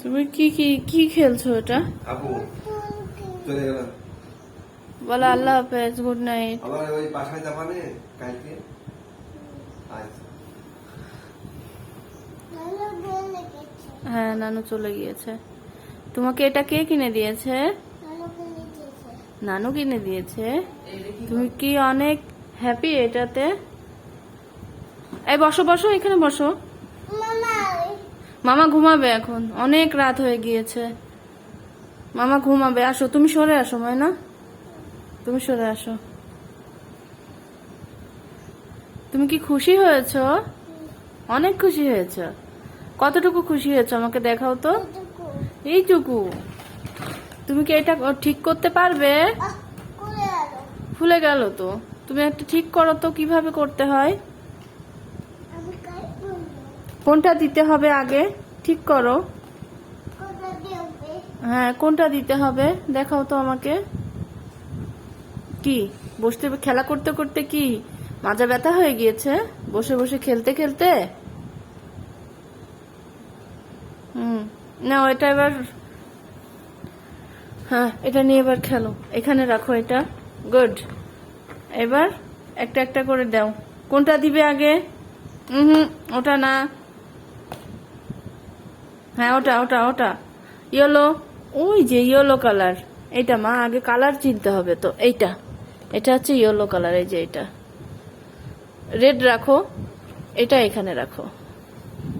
তুমি কি কি কি খেলছো এটা? আপু চলে গেলাম। বলো আল্লাহ হাফেজ গুড নাইট আবার ওই বাসায় যাবানে কালকে? আচ্ছা। হ্যাঁ নানু চলে গিয়েছে। তোমাকে এটা কে কিনে দিয়েছে? নানু কিনে দিয়েছে? তুমি কি অনেক হ্যাপি এটাতে? এই বসো বসো এখানে বসো। মামা ঘুমাবে এখন। অনেক রাত হয়ে গিয়েছে। মামা ঘুমাবে। আসো তুমি সরে আসো ময়না। তুমি সরে আসো। তুমি কি খুশি হয়েছ? অনেক খুশি হয়েছ। কতটুকু খুশি হয়েছ? আমাকে দেখাও তো। এইটুকু। তুমি কি এটা ঠিক করতে পারবে? ফুলে গেল। তো। তুমি একটা ঠিক করো তো কীভাবে করতে হয়? কোনটা দিতে হবে আগে? ঠিক করো। হ্যাঁ কোনটা দিতে হবে? দেখাও তো আমাকে। কি? বসতে খেলা করতে করতে কি? মাজা ব্যথা হয়ে গিয়েছে? বসে বসে খেলতে খেলতে? হুম না এটা এবার। হ্যাঁ এটা নিয়ে এবার খেলো। এখানে রাখো এটা। গুড। এবার একটা একটা করে দাও। কোনটা দিবে আগে? হুম ওটা না। হ্যাঁ ওটা ওটা ওটা। ইয়েলো ওই যে ইয়েলো কালার এইটা মা, আগে কালার চিনতে হবে তো, এইটা। এটা হচ্ছে ইয়েলো কালার এই যে এটা রেড রাখো, এটা এখানে রাখো।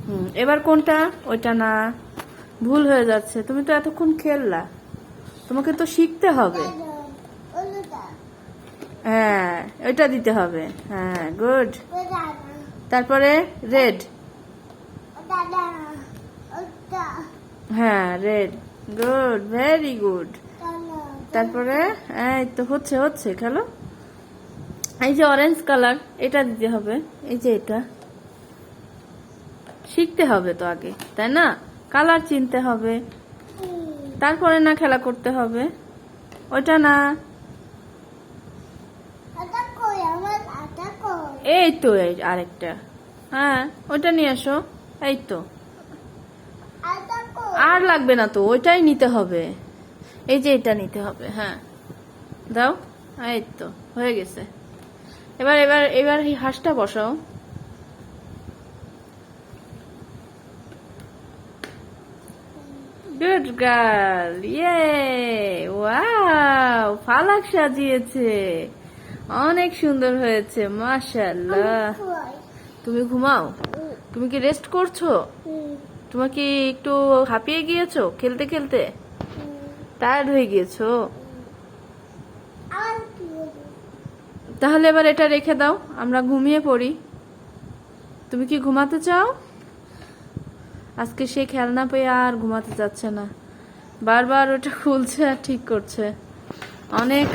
হুম, এবার কোনটা? ওইটা না, ভুল হয়ে যাচ্ছে। তুমি তো এতক্ষণ খেললা। তোমাকে তো শিখতে হবে। হ্যাঁ ওইটা দিতে হবে। হ্যাঁ গুড তারপরে রেড হ্যাঁ রেড গুড ভেরি গুড তারপরে এই তো হচ্ছে হচ্ছে খেলো। এই যে অরেঞ্জ কালার এটা দিতে হবে। এই যে এটা। শিখতে হবে তো আগে তাই না? কালার চিনতে হবে। তারপরে না খেলা করতে হবে। ওটা না। এই তো আরেকটা। হ্যাঁ ওটা নিয়ে আসো। এই তো। আর লাগবে না তো ওইটাই নিতে হবে। এই যে এটা নিতে হবে হ্যাঁ। দাও এই তো হয়ে গেছে। এবার এবার এবার এই হাঁসটা বসাও। গুড গার্ল ইয়ে ওয়াও ফালাক সাজিয়েছে। অনেক সুন্দর হয়েছে মাশাল্লাহ তুমি ঘুমাও? তুমি কি রেস্ট করছ? তোমার কি একটু হাঁপিয়ে গিয়েছো খেলতে খেলতে? টায়ার্ড হয়ে গিয়েছো? তাহলে এবার এটা রেখে দাও, আমরা ঘুমিয়ে পড়ি। তুমি কি ঘুমাতে চাও? আজকে সে খেলনা পেয়ে আর ঘুমাতে যাচ্ছে না। বারবার ওটা খুলছে আর ঠিক করছে। অনেক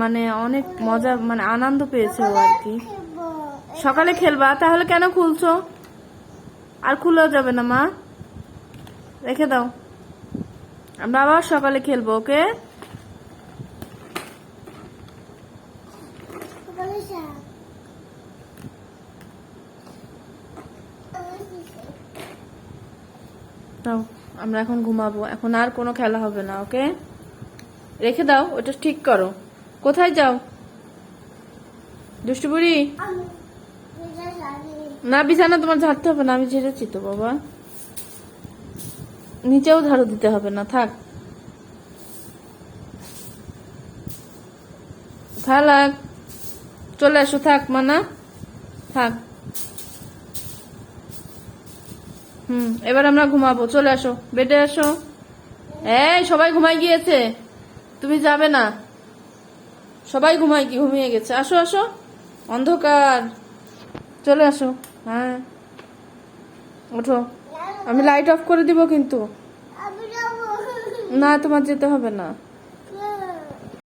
মানে অনেক মজা মানে আনন্দ পেয়েছে ও আর কি। সকালে খেলবা, তাহলে কেন খুলছো? আর খুলেও যাবে না মা। রেখে দাও। আমরা আবার সকালে খেলব ওকে? দাও আমরা এখন ঘুমাবো। এখন আর কোনো খেলা হবে না ওকে? রেখে দাও ওটা ঠিক করো। কোথায় যাও? দুষ্টু বুড়ি? না বিছানা তোমার ঝাড়তে হবে না আমি ঝেড়েছি তো বাবা। নিচেও ঝাড়ু দিতে হবে না, থাক। থাক চলে আসো, থাক, মানা। থাক। হুম, এবার আমরা ঘুমাবো, চলে আসো, বেডে আসো। এই, সবাই ঘুমাই গিয়েছে। তুমি যাবে না। সবাই ঘুমাই ঘুমিয়ে গেছে। আসো আসো। অন্ধকার। চলে আসো। হ্যাঁ। ওঠো। আমি লাইট অফ করে দিব কিন্তু। না তোমার যেতে হবে না।